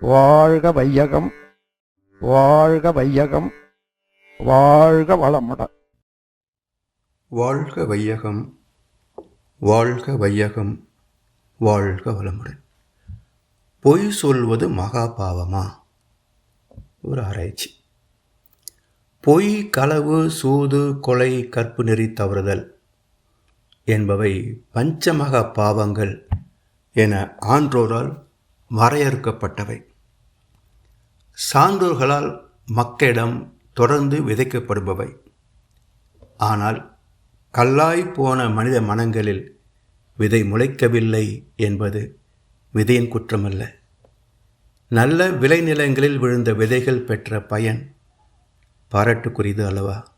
வாழ்க வையகம் வாழ்க வையகம் வாழ்க வளமுடன் வாழ்க வையகம் வாழ்க வையகம் வாழ்க வளமுடன். பொய் சொல்வது மகா பாவமா? ஒரு ஆராய்ச்சி. பொய் களவு சூது கொலை கற்பு நெறி தவறுதல் என்பவை பஞ்சமக பாவங்கள் என ஆன்றோரால் வரையறுக்கப்பட்டவை. சான்றோர்களால் மக்களிடம் தொடர்ந்து விதைக்கப்படுபவை. ஆனால் கல்லாய் போன மனித மனங்களில் விதை முளைக்கவில்லை என்பது விதையின் குற்றமல்ல. நல்ல விளைநிலங்களில் விழுந்த விதைகள் பெற்ற பயன் பாராட்டுக்குரியது அல்லவா?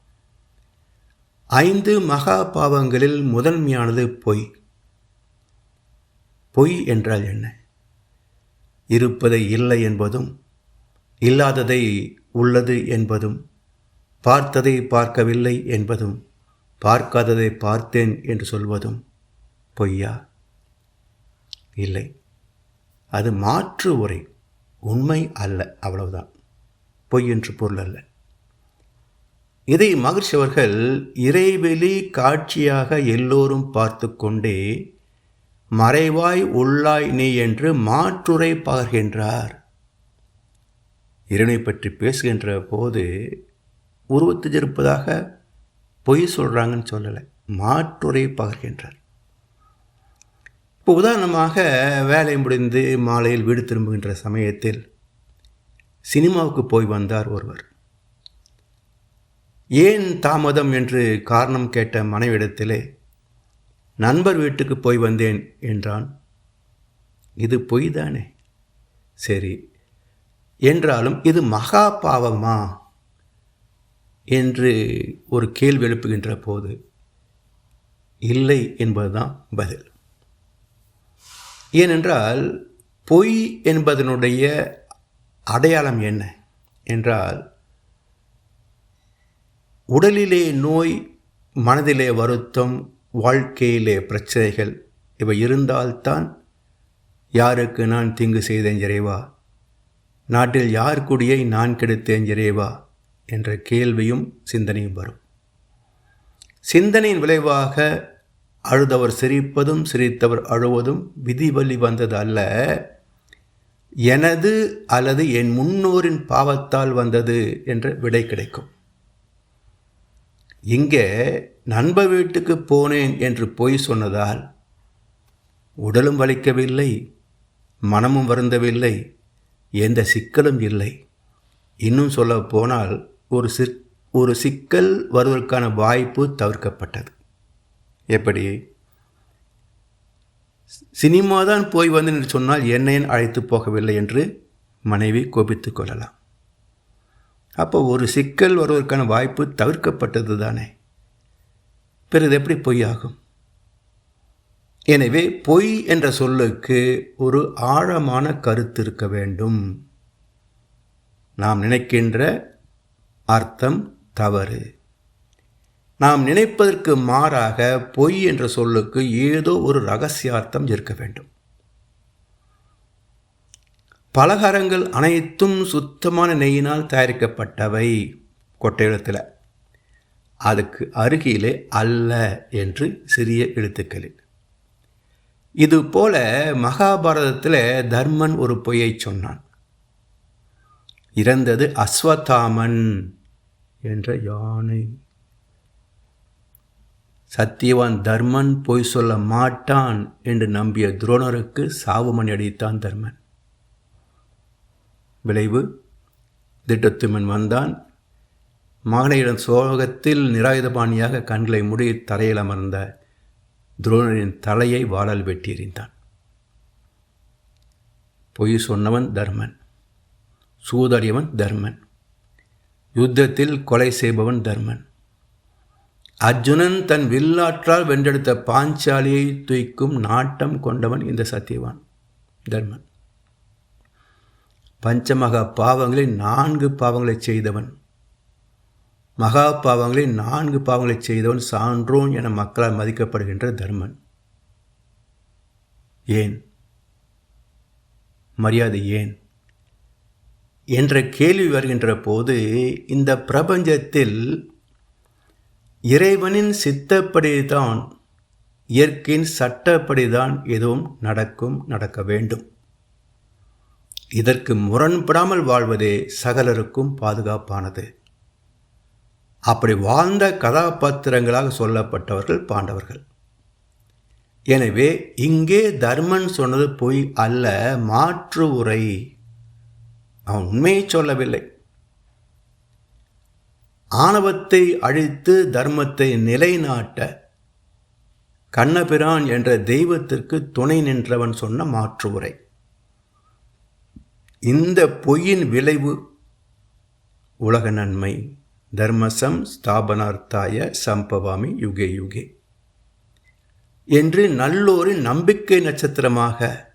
ஐந்து மகா பாவங்களில் முதன்மையானது பொய். பொய் என்றால் என்ன? இருப்பதை இல்லை என்பதும் இல்லாததை உள்ளது என்பதும் பார்த்ததை பார்க்கவில்லை என்பதும் பார்க்காததை பார்த்தேன் என்று சொல்வதும் பொய்யா? இல்லை. அது மாற்று உரை. உண்மை அல்ல அவ்வளவுதான். பொய் என்று பொருள் அல்ல. இதை மகிழ்ச்சி அவர்கள் இறைவெளி காட்சியாக எல்லோரும் பார்த்து கொண்டே மறைவாய் உள்ளாய் நீ என்று மாற்றுரை பகர்கின்றார். இறைவனை பற்றி பேசுகின்ற போது உருவத்து இருப்பதாக பொய் சொல்கிறாங்கன்னு சொல்லலை மாற்றுரை பகர்கின்றார். இப்போ உதாரணமாக வேலை முடிந்து மாலையில் வீடு திரும்புகின்ற சமயத்தில் சினிமாவுக்கு போய் வந்தார் ஒருவர். ஏன் தாமதம் என்று காரணம் கேட்ட மனைவிடத்திலே நண்பர் வீட்டுக்கு போய் வந்தேன் என்றான். இது பொய் தானே சரி என்றாலும் இது மகா பாவமா? என்று ஒரு கேள்வி எழுப்புகின்ற போது இல்லை என்பதுதான் பதில். ஏனென்றால் பொய் என்பதனுடைய அடையாளம் என்ன என்றால் உடலிலே நோய் மனதிலே வருத்தம் வாழ்க்கையிலே பிரச்சனைகள் இவை இருந்தால்தான் யாருக்கு நான் தீங்கு செய்தேன் இறைவா? நாட்டில் யார் குடியை நான் கெடுத்தேன் இறைவா? என்ற கேள்வியும் சிந்தனையும் வரும். சிந்தனையின் விளைவாக அழுதவர் சிரிப்பதும் சிரித்தவர் அழுவதும் விதிவலி வந்தது அல்ல. எனது அல்லது என் முன்னோரின் பாவத்தால் வந்தது என்ற விடை கிடைக்கும். இங்கே நண்ப வீட்டுக்கு போனேன் என்று பொய் சொன்னதால் உடலும் வலிக்கவில்லை மனமும் வருந்தவில்லை எந்த சிக்கலும் இல்லை. இன்னும் சொல்ல போனால் ஒரு சிற் ஒரு சிக்கல் வருவதற்கான வாய்ப்பு தவிர்க்கப்பட்டது. எப்படி? சினிமா தான் போய் வந்து என்று சொன்னால் என்னையன் அழைத்து போகவில்லை என்று மனைவி கோபித்து கொள்ளலாம். அப்போ ஒரு சிக்கல் வருவதற்கான வாய்ப்பு தவிர்க்கப்பட்டது தானே? பிறகு எப்படி பொய்யாகும்? எனவே பொய் என்ற சொல்லுக்கு ஒரு ஆழமான கருத்து இருக்க வேண்டும். நாம் நினைக்கின்ற அர்த்தம் தவறு. நாம் நினைப்பதற்கு மாறாக பொய் என்ற சொல்லுக்கு ஏதோ ஒரு ரகசியார்த்தம் இருக்க வேண்டும். பலகாரங்கள் அனைத்தும் சுத்தமான நெய்யினால் தயாரிக்கப்பட்டவை. கொட்டையிடத்தில் அதுக்கு அருகிலே அல்ல என்று சிறிய எழுத்துக்களில். இது போல மகாபாரதத்தில் தர்மன் ஒரு பொய்யை சொன்னான். இறந்தது அஸ்வத்தாமன் என்ற யானை. சத்தியவான் தர்மன் பொய் சொல்ல மாட்டான் என்று நம்பிய துரோணருக்கு சாவுமணி அடித்தான் தர்மன். விளைவு. திட்டத்துமன் வந்தான். மகனையிடம் சோகத்தில் நிராயுதபாணியாக கண்களை முடி தரையில் அமர்ந்த துரோணரின் தலையை வாழல் வெட்டி எறிந்தான். பொய் சொன்னவன் தர்மன் சூதறியவன் தர்மன் யுத்தத்தில் கொலை செய்பவன் தர்மன். அர்ஜுனன் தன் வில்லாற்றால் வென்றெடுத்த பாஞ்சாலியை தூய்க்கும் நாட்டம் கொண்டவன் இந்த சத்தியவான் தர்மன். பஞ்சமகா பாவங்களில் நான்கு பாவங்களை செய்தவன். மகா பாவங்களில் நான்கு பாவங்களை செய்தவன் சான்றோன் என மக்களால் மதிக்கப்படுகின்ற தர்மன். ஏன்? மரியாதை ஏன்? என்ற கேள்வி வருகின்ற போது இந்த பிரபஞ்சத்தில் இறைவனின் சித்தப்படிதான் இயற்கையின் சட்டப்படிதான் எதுவும் நடக்கும் நடக்க வேண்டும். இதற்கு முரண்படாமல் வாழ்வதே சகலருக்கும் பாதுகாப்பானது. அப்படி வாழ்ந்த கதாபாத்திரங்களாக சொல்லப்பட்டவர்கள் பாண்டவர்கள். எனவே இங்கே தர்மன் சொன்னது பொய் அல்ல மாற்று உரை. அவன் உண்மையை சொல்லவில்லை. ஆணவத்தை அழித்து தர்மத்தை நிலைநாட்ட கண்ணபிரான் என்ற தெய்வத்திற்கு துணை நின்றவன் சொன்ன மாற்று உரை. இந்த பொய்யின் விளைவு உலக நன்மை. தர்மசம் ஸ்தாபனார்த்தாய சம்பவாமி யுகே யுகே. என்று நல்லோரின் நம்பிக்கை நட்சத்திரமாக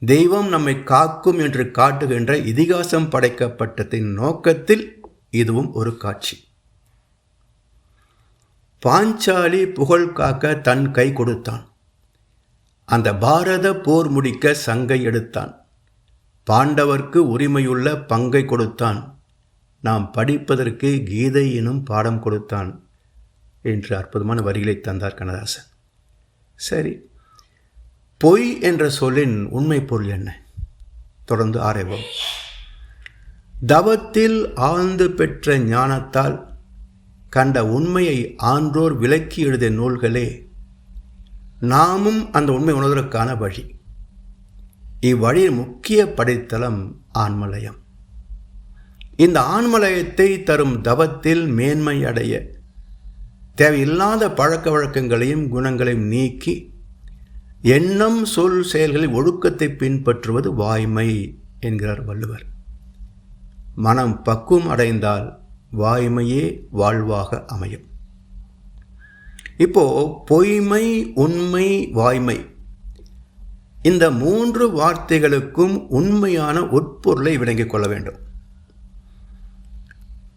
தெய்வம் நம்மை காக்கும் என்று காட்டுகின்ற இதிகாசம் படைக்கப்பட்டதின் நோக்கத்தில் இதுவும் ஒரு காட்சி. பாஞ்சாலி புகழ் காக்க தன் கை கொடுத்தான். அந்த பாரத போர் முடிக்க சங்கை எடுத்தான். பாண்டவர்க்கு உரிமையுள்ள பங்கை கொடுத்தான். நாம் படிப்பதற்கு கீதை எனும் பாடம் கொடுத்தான் என்று அற்புதமான வரிகளை தந்தார் கண்ணதாசன். சரி பொய் என்ற சொல்லின் உண்மை பொருள் என்ன? தொடர்ந்து ஆராய்வோம். தவத்தில் ஆழ்ந்து பெற்ற ஞானத்தால் கண்ட உண்மையை ஆன்றோர் விளக்கி எழுதிய நூல்களே நாமும் அந்த உண்மை உணர்வதற்கான வழி. இவ்வழியின் முக்கிய படைத்தளம் ஆன்மலயம் இந்த ஆன்மலயத்தை தரும் தவத்தில் மேன்மை அடைய தேவையில்லாத பழக்க வழக்கங்களையும் குணங்களையும் நீக்கி எண்ணம் சொல் செயல்களில் ஒழுக்கத்தை பின்பற்றுவது வாய்மை என்கிறார் வள்ளுவர். மனம் பக்குவம் அடைந்தால் வாய்மையே வாழ்வாக அமையும். இப்போ பொய்மை உண்மை வாய்மை இந்த மூன்று வார்த்தைகளுக்கும் உண்மையான உட்பொருளை விளங்கிக் கொள்ள வேண்டும்.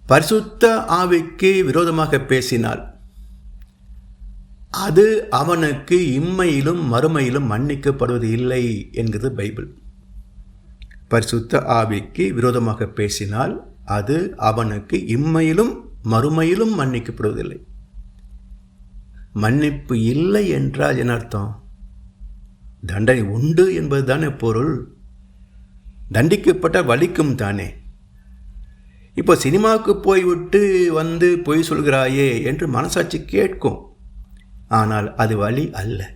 பரிசுத்த ஆவிக்கு விரோதமாக பேசினால் அது அவனுக்கு இம்மையிலும் மறுமையிலும் மன்னிக்கப்படுவது இல்லை என்கிறது பைபிள். பரிசுத்த ஆவிக்கு விரோதமாக பேசினால் அது அவனுக்கு இம்மையிலும் மறுமையிலும் மன்னிக்கப்படுவதில்லை. மன்னிப்பு இல்லை என்றால் என்ன அர்த்தம்? தண்டனை உண்டு என்பது தானே பொருள். தண்டிக்கப்பட்ட வலிக்கும் தானே. இப்போ சினிமாவுக்கு போய்விட்டு வந்து பொய் சொல்கிறாயே என்று மனசாட்சி கேட்கும். ஆனால் அது வழி அல்ல.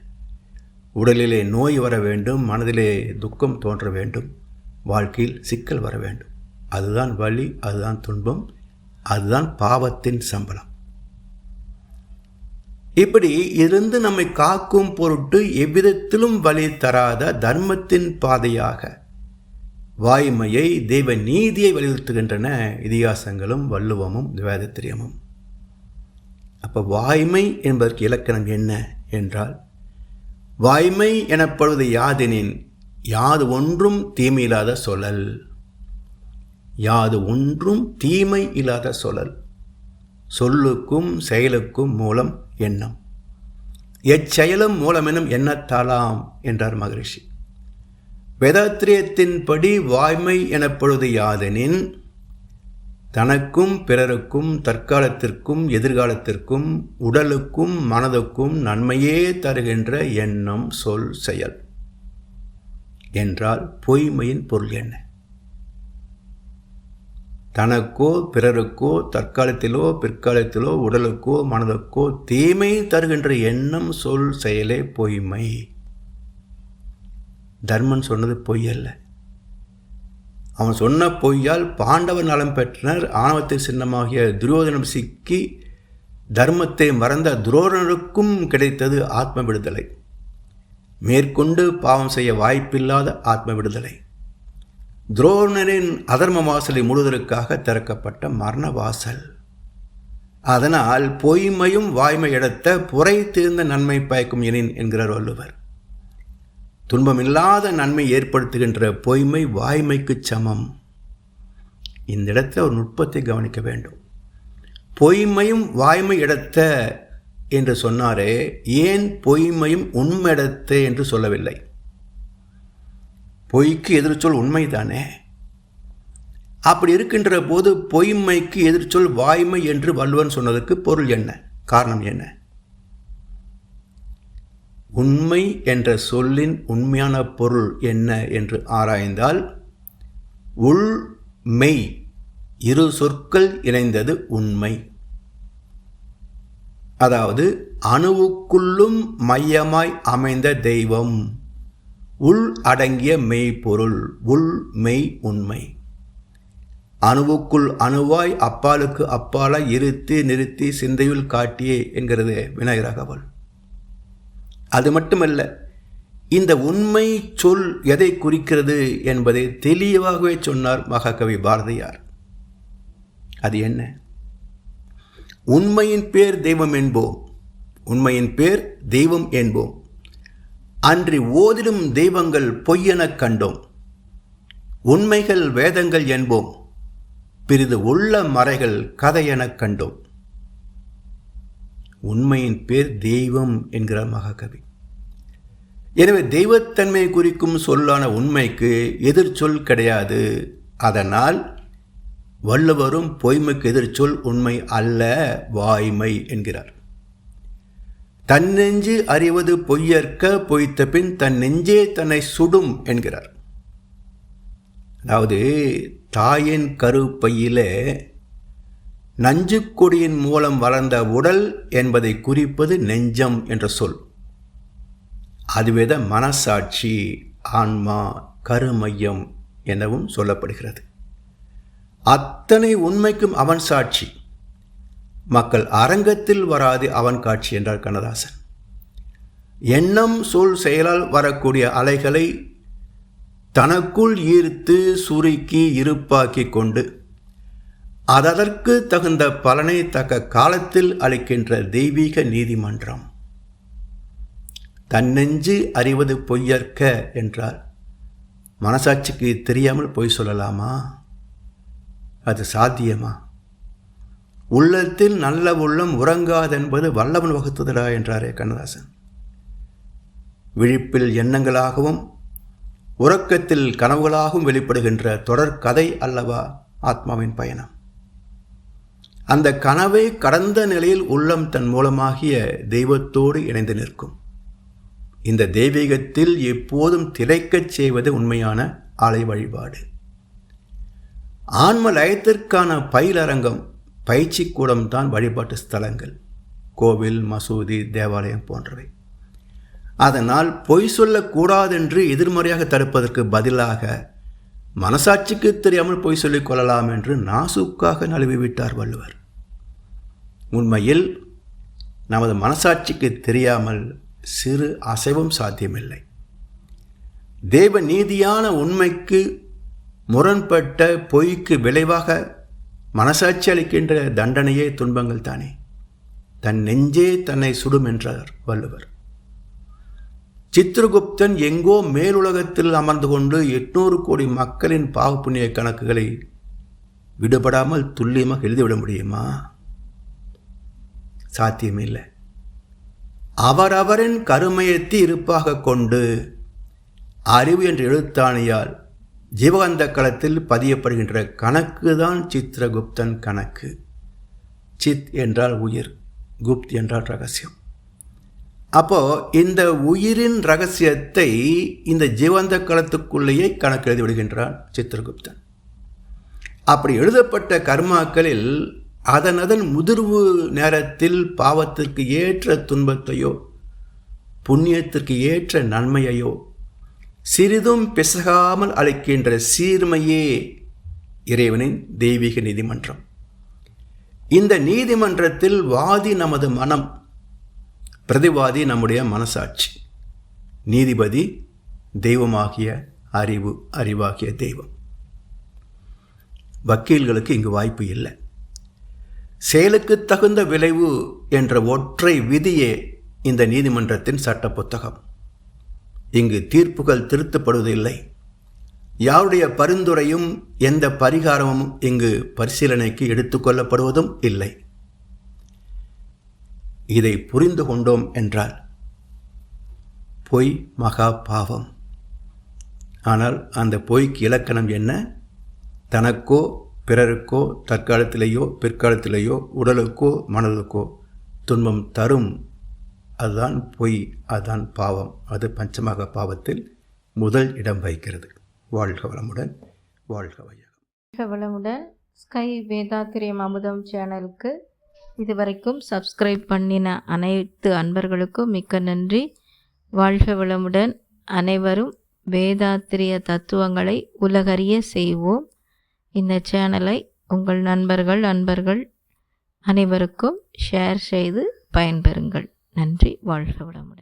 உடலிலே நோய் வர வேண்டும் மனதிலே துக்கம் தோன்ற வேண்டும் வாழ்க்கையில் சிக்கல் வர வேண்டும். அதுதான் வலி அதுதான் துன்பம் அதுதான் பாவத்தின் சம்பளம். இப்படி இருந்து நம்மை காக்கும் பொருட்டு எவ்விதத்திலும் வழி தராத தர்மத்தின் பாதையாக வாய்மையை தெய்வ நீதியை வலியுறுத்துகின்றன இதிகாசங்களும் வள்ளுவமும் வேதத்திரியமும். அப்போ வாய்மை என்பதற்கு இலக்கணம் என்ன என்றால் வாய்மை எனப்படுவது யாதெனின் யாது ஒன்றும் தீமை இல்லாத சொல்லல். யாது ஒன்றும் தீமை இல்லாத சொல்லல். சொல்லுக்கும் செயலுக்கும் மூலம் எண்ணம். எச்செயலும் மூலமெனும் எண்ணத்தாலாம் என்றார் மகரிஷி. வேதாத்திரியத்தின்படி வாய்மை எனப்படுவது யாதெனின் தனக்கும் பிறருக்கும் தற்காலத்திற்கும் எதிர்காலத்திற்கும் உடலுக்கும் மனதுக்கும் நன்மையே தருகின்ற எண்ணம் சொல் செயல். என்றால் பொய்மையின் பொருள் என்ன? தனக்கோ பிறருக்கோ தற்காலத்திலோ பிற்காலத்திலோ உடலுக்கோ மனதுக்கோ தீமை தருகின்ற எண்ணம் சொல் செயலே பொய்மை. தர்மன் சொன்னது பொய் அல்ல. அவன் சொன்ன பொய்யால் பாண்டவர் நலம் பெற்றனர். ஆணவத்தை சின்னமாகிய துரியோதனம் சிக்கி தர்மத்தை மறந்த துரோணருக்கும் கிடைத்தது ஆத்ம விடுதலை. மேற்கொண்டு பாவம் செய்ய வாய்ப்பில்லாத ஆத்ம விடுதலை. துரோணரின் அதர்ம வாசலை முழுவதற்காக திறக்கப்பட்ட மரண வாசல் அதனால் பொய்மையும் வாய்மை எடுத்த புரை தீர்ந்த நன்மை பயக்கும் எனின் என்கிறார் வள்ளுவர். துன்பமில்லாத நன்மை ஏற்படுத்துகின்ற பொய்மை வாய்மைக்கு சமம். இந்த இடத்துல ஒரு நுட்பத்தை கவனிக்க வேண்டும். பொய்மையும் வாய்மை எடுத்த என்று சொன்னாரே ஏன் பொய்மையும் உண்மையடத்த என்று சொல்லவில்லை? பொய்க்கு எதிர்ச்சொல் உண்மைதானே? அப்படி இருக்கின்ற போது பொய்மைக்கு எதிர்ச்சொல் வாய்மை என்று வள்ளுவன் சொன்னதுக்கு பொருள் என்ன? காரணம் என்ன? உண்மை என்ற சொல்லின் உண்மையான பொருள் என்ன என்று ஆராய்ந்தால் உள் மெய் இரு சொற்கள் இணைந்தது உண்மை. அதாவது அணுவுக்குள்ளும் மையமாய் அமைந்த தெய்வம். உள் அடங்கிய மெய்ப்பொருள் உள் மெய் உண்மை. அணுவுக்குள் அணுவாய் அப்பாலுக்கு அப்பாலாய் இருத்தி நிறுத்தி சிந்தையுள் காட்டியே என்கிறது விநாயகராகவல் அது மட்டுமல்ல இந்த உண்மை சொல் எதை குறிக்கிறது என்பதை தெளிவாகவே சொன்னார் மகாகவி பாரதியார். அது என்ன? உண்மையின் பேர் தெய்வம் என்போம் உண்மையின் பேர் தெய்வம் என்போம். அன்றி ஓதிடும் தெய்வங்கள் பொய்யெனக் கண்டோம். உண்மைகள் வேதங்கள் என்போம். பிறிது உள்ள மறைகள் கதையெனக் கண்டோம். உண்மையின் பேர் தெய்வம் என்கிறார் மகாகவி. எனவே தெய்வத்தன்மை குறிக்கும் சொல்லான உண்மைக்கு எதிர்ச்சொல் கிடையாது. அதனால் வள்ளுவரும் பொய்மைக்கு எதிர்ச்சொல் உண்மை அல்ல வாய்மை என்கிறார். தன்னெஞ்சு அறிவது பொய்யற்க பொய்த்த பின் தன் நெஞ்சே தன்னை சுடும் என்கிறார். அதாவது தாயின் கருப்பையில நஞ்சுக்கொடியின் மூலம் வளர்ந்த உடல் என்பதை குறிப்பது நெஞ்சம் என்ற சொல். அதுவேத மனசாட்சி ஆன்மா கருமையம் எனவும் சொல்லப்படுகிறது. அத்தனை உண்மைக்கும் அவன் சாட்சி. மக்கள் அரங்கத்தில் வராது அவன் காட்சி என்றார் கண்ணதாசன். எண்ணம் சொல் செயலால் வரக்கூடிய அலைகளை தனக்குள் ஈர்த்து சுருக்கி இருப்பாக்கி கொண்டு அதற்கு தகுந்த பலனை தக்க காலத்தில் அளிக்கின்ற தெய்வீக நீதிமன்றம். தன்னெஞ்சு அறிவது பொய்யற்க என்றார் மனசாட்சிக்கு தெரியாமல் பொய் சொல்லலாமா? அது சாத்தியமா? உள்ளத்தில் நல்ல உள்ளம் உறங்காதென்பது வல்லவன் வகுத்துதடா என்றாரே கண்ணதாசன். விழிப்பில் எண்ணங்களாகவும் உறக்கத்தில் கனவுகளாகவும் வெளிப்படுகின்ற தொடர் கதை அல்லவா ஆத்மாவின் பயணம். அந்த கனவை கடந்த நிலையில் உள்ளம் தன் மூலமாகிய தெய்வத்தோடு இணைந்து நிற்கும். இந்த தெய்வீகத்தில் எப்போதும் திளைக்கச் செய்வது உண்மையான ஆலை வழிபாடு. ஆன்ம லயத்திற்கான பயிலரங்கம் பயிற்சி கூடம் தான் வழிபாட்டு ஸ்தலங்கள். கோவில் மசூதி தேவாலயம் போன்றவை. அதனால் பொய் சொல்லக்கூடாதென்று எதிர்மறையாக தடுப்பதற்கு பதிலாக மனசாட்சிக்கு தெரியாமல் பொய் சொல்லிக் கொள்ளலாம் என்று நாசுக்காக நழுவிவிட்டார் வள்ளுவர். உண்மையில் நமது மனசாட்சிக்கு தெரியாமல் சிறு அசைவும் சாத்தியமில்லை. தேவ நீதியான உண்மைக்கு முரண்பட்ட பொய்க்கு விளைவாக மனசாட்சி அளிக்கின்ற தண்டனையே துன்பங்கள் தானே. தன் நெஞ்சே தன்னை சுடும் என்றார் வள்ளுவர். சித்திரகுப்தன் எங்கோ மேலுலகத்தில் அமர்ந்து கொண்டு எட்நூறு கோடி மக்களின் பாவ புண்ணிய கணக்குகளை விடுபடாமல் துல்லியமாக எழுதிவிட முடியுமா? சாத்தியமில்லை அவரவரின் கருமையத்தி இருப்பாக கொண்டு அறிவு என்ற எழுத்தாணியால் ஜீவகாந்த களத்தில் பதியப்படுகின்ற கணக்கு தான் சித்திரகுப்தன் கணக்கு. சித் என்றால் உயிர் குப்த் என்றால் ரகசியம். அப்போ இந்த உயிரின் ரகசியத்தை இந்த ஜீவந்த களத்துக்குள்ளேயே கணக்கு எழுதி விடுகின்றான் சித்திரகுப்தன். அப்படி எழுதப்பட்ட கர்மாக்களில் அதன் அதன் முதிர்வு நேரத்தில் பாவத்திற்கு ஏற்ற துன்பத்தையோ புண்ணியத்திற்கு ஏற்ற நன்மையையோ சிறிதும் பிசகாமல் அளிக்கின்ற சீர்மையே இறைவனின் தெய்வீக நீதிமன்றம். இந்த நீதிமன்றத்தில் வாதி நமது மனம் பிரதிவாதி நம்முடைய மனசாட்சி. நீதிபதி தெய்வமாகிய அறிவு அறிவாகிய தெய்வம். வக்கீல்களுக்கு இங்கு வாய்ப்பு இல்லை. செயலுக்கு தகுந்த விளைவு என்ற ஒற்றை விதியே இந்த நீதிமன்றத்தின் சட்ட புத்தகம். இங்கு தீர்ப்புகள் திருத்தப்படுவதில்லை. யாருடைய பரிந்துரையும் எந்த பரிகாரமும் இங்கு பரிசீலனைக்கு எடுத்துக்கொள்ளப்படுவதும் இல்லை. இதை புரிந்து கொண்டோம் என்றால் பொய் மகா பாவம். ஆனால் அந்த பொய்க்கு இலக்கணம் என்ன? தனக்கோ பிறருக்கோ தற்காலத்திலேயோ பிற்காலத்திலேயோ உடலுக்கோ மனதுக்கோ துன்பம் தரும் அதுதான் பொய் அதுதான் பாவம். அது பஞ்சமாக பாவத்தில் முதல் இடம் வகிக்கிறது. வாழ்க வளமுடன் வாழ்க வையகம். வாழ்க வளமுடன். ஸ்கை வேதாத்திரியம் அமுதம் சேனலுக்கு இதுவரைக்கும் சப்ஸ்கிரைப் பண்ணின அனைத்து அன்பர்களுக்கும் மிக்க நன்றி. வாழ்க வளமுடன். அனைவரும் வேதாத்திரிய தத்துவங்களை உலகறிய செய்வோம். இந்த சேனலை உங்கள் நண்பர்கள் அன்பர்கள் அனைவருக்கும் ஷேர் செய்து பயன்பெறுங்கள். நன்றி. வாழ்க வளமுடன்.